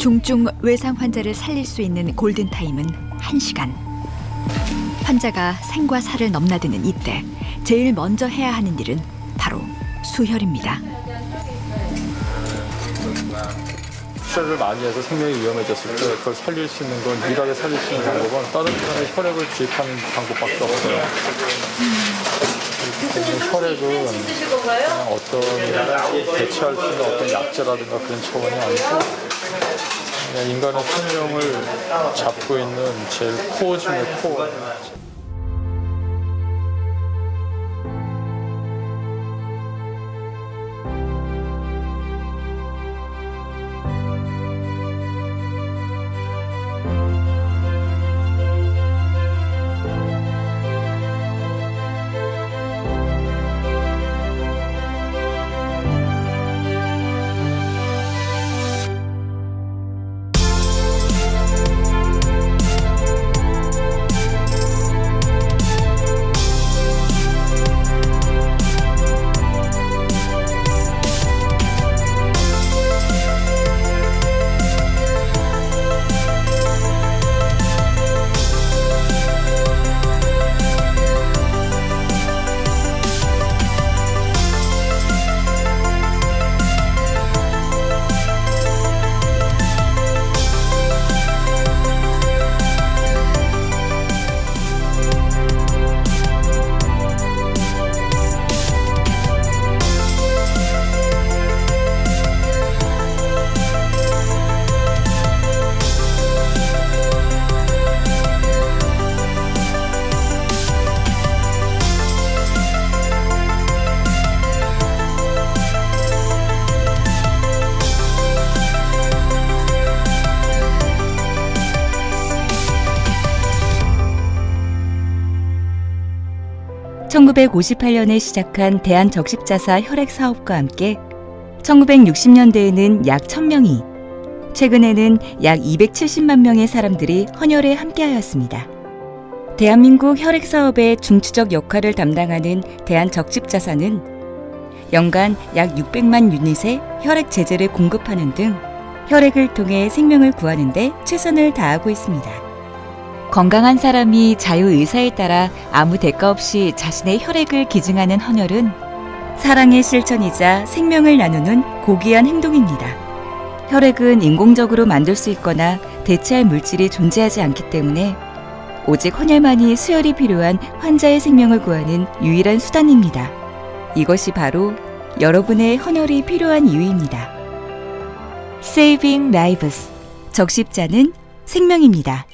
중증 외상 환자를 살릴 수 있는 골든타임은 1시간. 환자가 생과 사를 넘나드는 이때 제일 먼저 해야 하는 일은 바로 수혈입니다. 수혈을 많이 해서 생명이 위험해졌을 때 그걸 살릴 수 있는 건 유일하게 살릴 수 있는 방법은 다른 사람의 혈액을 주입하는 방법밖에 없어요. 혈액은 어떤 대체할 수 있는 어떤 약제라든가 그런 차원이 아니고 인간의 생명을 잡고 있는 제일 코어 중의 코어. (1958년에) 시작한 대한적십자사 혈액 사업과 함께 (1960년대에는) 약 (1000명이) 최근에는 약 (270만) 명의 사람들이 헌혈에 함께하였습니다. 대한민국 혈액 사업의 중추적 역할을 담당하는 대한적십자사는 연간 약 600만 유닛의 혈액 제제를 공급하는 등 혈액을 통해 생명을 구하는 데 최선을 다하고 있습니다. 건강한 사람이 자유의사에 따라 아무 대가 없이 자신의 혈액을 기증하는 헌혈은 사랑의 실천이자 생명을 나누는 고귀한 행동입니다. 혈액은 인공적으로 만들 수 있거나 대체할 물질이 존재하지 않기 때문에 오직 헌혈만이 수혈이 필요한 환자의 생명을 구하는 유일한 수단입니다. 이것이 바로 여러분의 헌혈이 필요한 이유입니다. Saving Lives. 적십자는 생명입니다.